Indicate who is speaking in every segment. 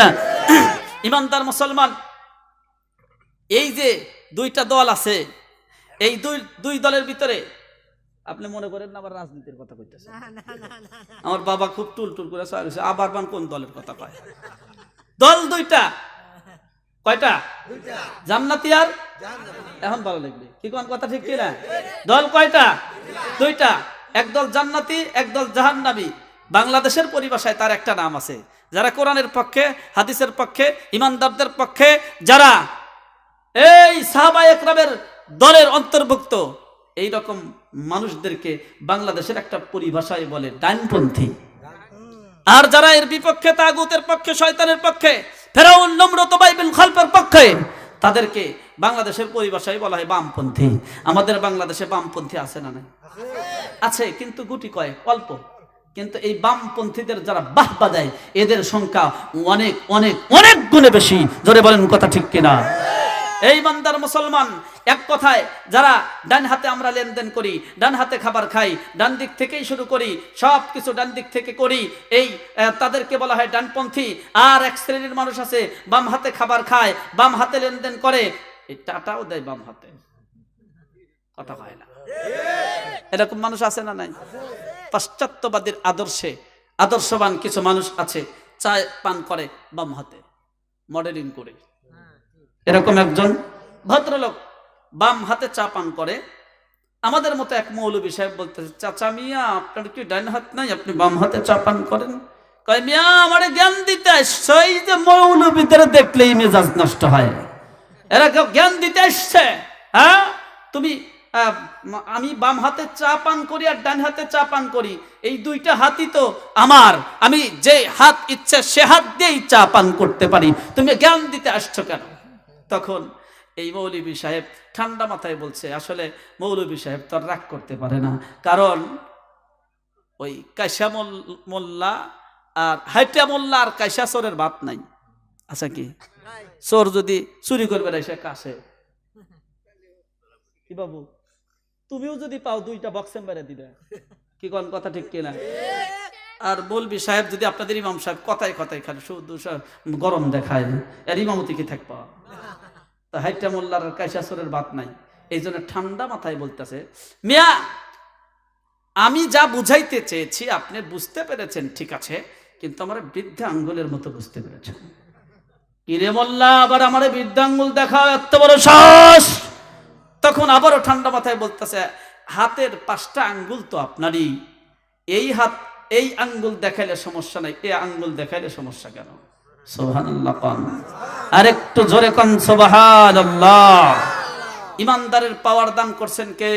Speaker 1: কিনা ইমানদার মুসলমান এই যে দুইটা দল আছে এই দুই দুই দলের ভিতরে আপনি মনে করেন না আবার রাজনীতির কথা কইতেছে আমার বাবা খুব টুল টুল করে আবার বান কোন দলের কথা কয়? দল দুইটা। কয়টা? জান্নাতি আর? এখন ভালো লাগবে। কি কোন কথা ঠিক কিনা? দল কয়টা? দুইটা। একদল জান্নাতি একদল জাহান্নাবী বাংলাদেশের পরিভাষায় তার একটা নাম আছে যারা কোরআনের পক্ষে, হাদিসের পক্ষে, ইমানদারদের পক্ষে, যারা এই সাহাবা একরামের দলের অন্তর্ভুক্ত, এই রকম মানুষদেরকে বাংলাদেশের একটা পরিভাষায় বলে ডানপন্থী। আর যারা এর বিপক্ষে, তাগুতের পক্ষে, শয়তানের পক্ষে, ফেরাউন নম্রত বাইবেল খালপের পক্ষে, তাদেরকে বাংলাদেশের পরিভাষায় বলা হয় বামপন্থী। আমাদের বাংলাদেশে বামপন্থী আছে না আছে, কিন্তু গুটি কয়েক, অল্প। কিন্তু এই বামপন্থীদের যারা বাহবা দেয়, এদের সংখ্যা অনেক অনেক অনেক গুণে বেশি। জোরে বলেন কথা ঠিক কিনা? এই মান্দার মুসলমান, এক কথায় যারা ডান হাতে আমরা লেনদেন করি, ডান হাতে খাবার খাই, ডান দিক থেকেই শুরু করি, সব কিছু ডান দিক থেকে করি, এই তাদেরকে বলা হয় ডানপন্থী। আর এক শ্রেণির মানুষ আছে, বাম হাতে খাবার খায়, বাম হাতে লেনদেন করে। এই টাটাও দেয় বাম হাতে। কথা হয় না। এরকম মানুষ আছে না নাই? পাশ্চাত্যবাদীর আদর্শে আদর্শবান কিছু মানুষ আছে চায় পান করে বাম হাতে, মডেলিং করে। এরকম একজন ভদ্রলোক বাম হাতে চা পান করে। আমাদের মতো এক মৌলবী সাহেব বলতেছে, চাচা মিয়া, আপনার কি ডাইন হাত নাই? আপনি বাম হাতে চা পান করেন। কয়, মিয়া, আমার জ্ঞান দিতে এই যে মৌলবীদের দেখলেই মেজাজ নষ্ট হয়। এরা কেউ জ্ঞান দিতে আসছে হ্যাঁ? তুমি আমি বাম হাতে চা পান করি আর ডান হাতে চা পান করি। এই দুইটা হাতই তো আমার। আমি যে হাত ইচ্ছে সে হাত দিয়েই চা পান করতে পারি। তুমি জ্ঞান দিতে আসছো কেন? তখন এই মৌলবী সাহেব ঠান্ডা মাথায় বলছে আসলে মৌলবী সাহেব তো রাগ করতে পারে না। কারণ ওই কাইসা মোল- মোল্লা আর হাইটা মোল্লা আর কাইসা চোরের ভাত নাই। আচ্ছা কি? চোর যদি চুরি করবে না সে কাছে। কি বাবু? তুমিও যদি পাও দুইটা বক্সে মেরে দিবে। কি কোন কথা ঠিক কিনা আর বলবি সাহেব, যদি আপনাদের ইমাম সাহেব কথায় কথায় খালি শুধু গরম দেখায় এর ইমামতি কি থাকবা? তা হাইটা মোল্লার আর কাইসাসরের বাত নাই। এই জন্য ঠান্ডা মাথায় বলতেছে, মিয়া, আমি যা বুঝাইতে চেয়েছি আপনি বুঝতে পেরেছেন, ঠিক আছে, কিন্তু আমার বৃদ্ধা আঙ্গুলের মতো বুঝতে পেরেছেন কিরে মোল্লা, আবার আমার বৃদ্ধাঙ্গুল দেখা এত বড় সাহস! তখন আবারও ঠান্ডা মাথায় বলতেছে হাতের পাঁচটা আঙ্গুল তো আপনারই। এই হাত এই আঙ্গুল দেখাইলে সমস্যা নাই এই আঙ্গুল দেখাইলে সমস্যা কেন? সোহানাল্লাহ কন। আর একটু জোরে কন সোবাহানাল্লাহ। ইমানদারের পাওয়ার দান করছেন কে?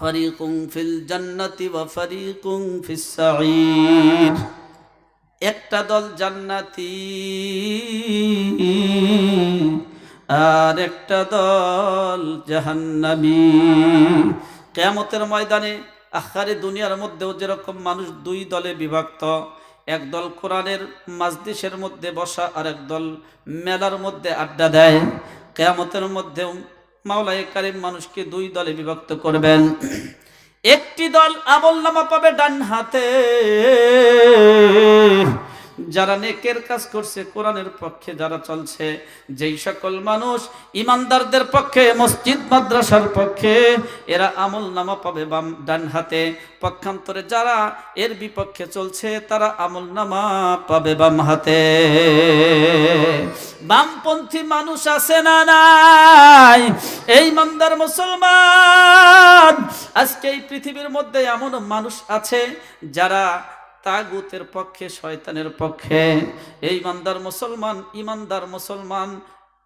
Speaker 1: ফারিকুম ফিল জান্নাতি ওয়া ফারিকুম ফিস সাঈর একটা দল জান্নাতি। আর একটা দল জাহান্নামী। কেয়ামতের ময়দানে আখারে দুনিয়ার মধ্যেও যেরকম মানুষ দুই দলে বিভক্ত, এক দল কোরআনের মাজদিসের মধ্যে বসা আর এক দল মেলার মধ্যে আড্ডা দেয়, কেয়ামতের মধ্যেও মাওলাই কারিম মানুষকে দুই দলে বিভক্ত করবেন। একটি দল আমল নামা পাবে ডান হাতে যারা নেকের কাজ করছে, কোরআনের পক্ষে যারা চলছে, যেই সকল মানুষ ইমানদারদের পক্ষে, মসজিদ, মাদ্রাসার পক্ষে, এরা আমল নামা পাবে বাম, ডান হাতে। পক্ষান্তরে যারা এর বিপক্ষে চলছে, তারা আমল নামা পাবে বাম হাতে। বামপন্থী মানুষ আছে না নাই? এই মন্দার মুসলমান, আজকে এই পৃথিবীর মধ্যে এমন মানুষ আছে যারা তাগুতের পক্ষে, শয়তানের পক্ষে। এই ইমানদার মুসলমান ইমানদার মুসলমান,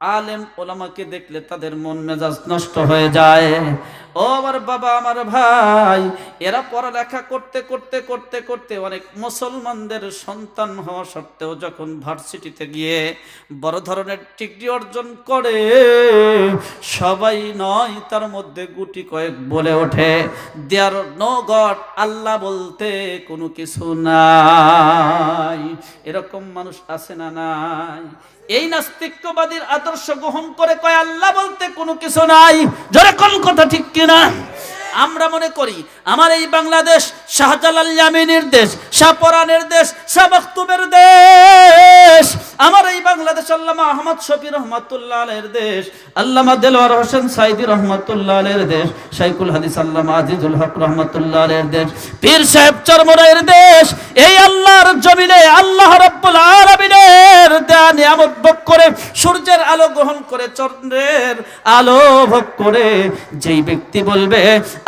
Speaker 1: আলেম ওলামাকে দেখলে তাদের মন মেজাজ নষ্ট হয়ে যায়। ও আমার বাবা, আমার ভাই এরা পড়ালেখা করতে করতে করতে করতে অনেক মুসলমানদের সন্তান হওয়া সত্ত্বেও যখন ভার্সিটিতে গিয়ে বড় ধরনের ডিগ্রি অর্জন করে, সবাই নয়, তার মধ্যে গুটি কয়েক বলে ওঠে, দেয়ার নো গড, আল্লাহ বলতে কোনো কিছু নাই। এরকম মানুষ আছে না নাই? এই নাস্তিক্যবাদীর আদর্শ গ্রহণ করে কয়, আল্লাহ বলতে কোনো কিছু নাই? জোরে কোন কথা ঠিক কিনা? আমরা মনে করি, আমার এই বাংলাদেশ শাহজালাল ইয়ামিনীর দেশ শাহপরানের দেশ, শাহ মখতুবের দেশ আল্লামা আহমদ শফি রহমতুল্লাহ দেশ, আল্লামা দেলোয়ার হোসেন সাইদি রহমতুল্লাহ দেশ শাইকুল হাদিস আল্লামা আজিজুল হক রহমতুল্লাহ দেশ, পীর সাহেব চরমরাইয়ের দেশ, এই আল্লাহর জমিনে আল্লাহ রব্বুল আলামিনের দেয়া নিয়ামত ভোগ করে সূর্যের আলো গ্রহণ করে, চন্দ্রের আলো ভোগ করে, যেই ব্যক্তি বলবে,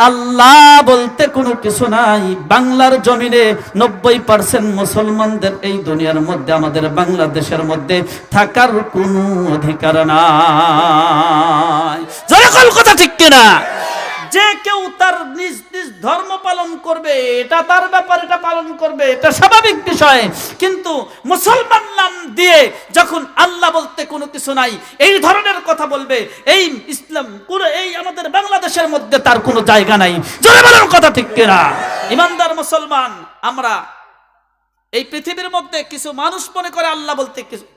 Speaker 1: আল্লাহ বলতে কোনো কিছু নাই, বাংলার জমিনে নব্বই পার্সেন্ট মুসলমানদের এই দুনিয়ার মধ্যে, আমাদের বাংলাদেশের মধ্যে থাকার কোনো অধিকার নাই। কথা ঠিক কিনা? যে কেউ তার নিজ নিজ ধর্ম পালন করবে, এটা তার ব্যাপার, এটা পালন করবে, এটা স্বাভাবিক বিষয়। কিন্তু মুসলমান নাম দিয়ে যখন আল্লাহ বলতে কোনো কিছু নাই, এই ধরনের কথা বলবে, এই ইসলাম কোন এই আমাদের বাংলাদেশের মধ্যে তার কোনো জায়গা নাই। জোরে বলার কথা ঠিক কিনা? ইমানদার মুসলমান, আমরা এই পৃথিবীর মধ্যে কিছু মানুষ মনে করে আল্লাহ বলতে কিছু-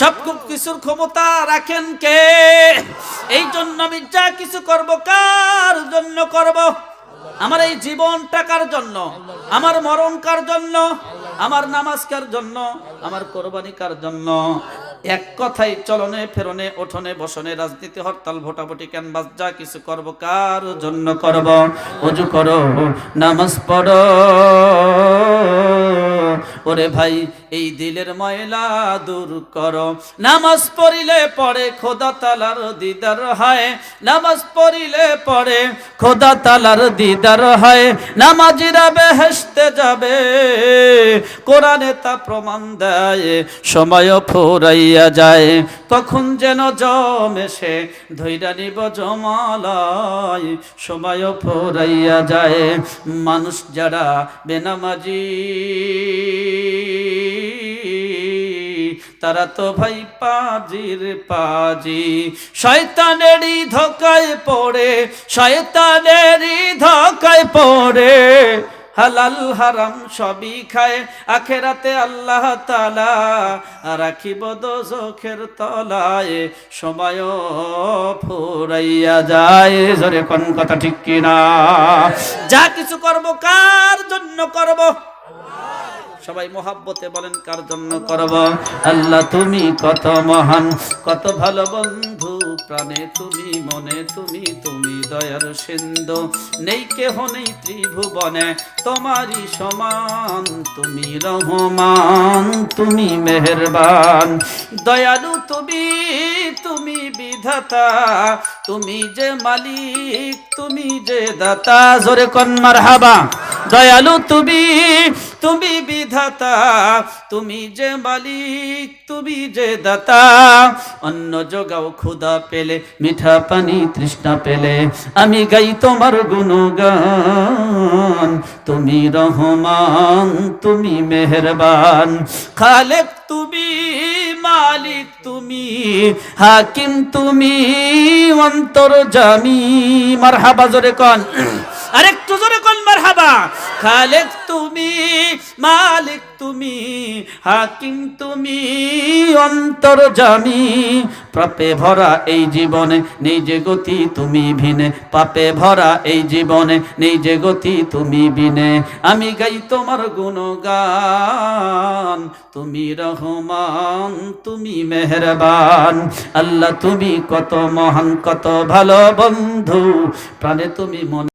Speaker 1: সব কিছুর ক্ষমতা রাখেন কে? এই জন্য আমি যা কিছু করব, কার জন্য করব? আমার এই জীবন টাকার জন্য? আমার মরণ কার জন্য? আমার নামাজ কার জন্য? আমার কোরবানি কার জন্য? এক কথাই চলনে, ফেরনে, ওঠনে, বসনে, রাজনীতি, হরতাল, ভোটাভুটি, ক্যানভাস, যা কিছু করব, কার জন্য করব? অজু করো, নামাজ পড়ো। ওরে ভাই এই দিলের ময়লা দূর করো। নামাজ পড়িলে পড়ে খোদা তালার দিদার হয়। নামাজ পড়িলে পড়ে খোদা তালার দিদার হয়। নামাজিরা বেহেসতে যাবে, কোরআনে তা প্রমাণ দেয়, সময় ফুরাইয়া যায়। তখন যেন জমে সে ধৈরা নিব জমালয়, সময় ফুরাইয়া যায়। মানুষ যারা বেনামাজি তারা তো ভাই পাজির পাজি। শয়তানেরই ধোকায় পড়ে, শয়তানেরই ধোকায় পড়ে। হালাল হারাম সবই খায়, আখেরাতে আল্লাহ তালা রাখিব দোজখের তলায়। সময় ফুরাইয়া যায়, জোরে কোন কথা ঠিক কিনা? যা কিছু করব কার জন্য করব? সবাই মোহাব্বতে বলেন, কার জন্য করব? আল্লাহ, তুমি কত মহান, কত ভালো বন্ধু, প্রাণে তুমি, মনে তুমি তুমি দয়ার সিন্ধু, নেই কেহ নেই ত্রিভুবনে, তোমারই সমান, তুমি রহমান, তুমি মেহেরবান, দয়ালু তুমি তুমি বিধাতা, তুমি যে মালিক, তুমি যে দাতা, জোরে কন্মার হাবা দয়ালু তুমি তুমি বিধাতা, তুমি যে মালিক, তুমি যে দাতা। অন্য যোগাও ক্ষুদা পেলে, মিঠা পানি তৃষ্ণা পেলে। আমি গাই তোমার গুণগান, তুমি রহমান, তুমি মেহেরবান। খালেক তুমি, মালিক তুমি, হাকিম তুমি, অন্তর জামি। মারহাবা জোরে কন। আরেকটু জোরে কন। মারহাবা খালেক তুমি, মালিক তুমি, হাকিম তুমি, অন্তর জামি পাপে ভরা এই জীবনে যে গতি তুমি ভিনে। পাপে ভরা এই জীবনে যে গতি তুমি বিনে আমি গাই তোমার গুণগান, তুমি রহমান, তুমি মেহরবান। আল্লাহ তুমি কত মহান, কত ভালো বন্ধু, প্রাণে তুমি মন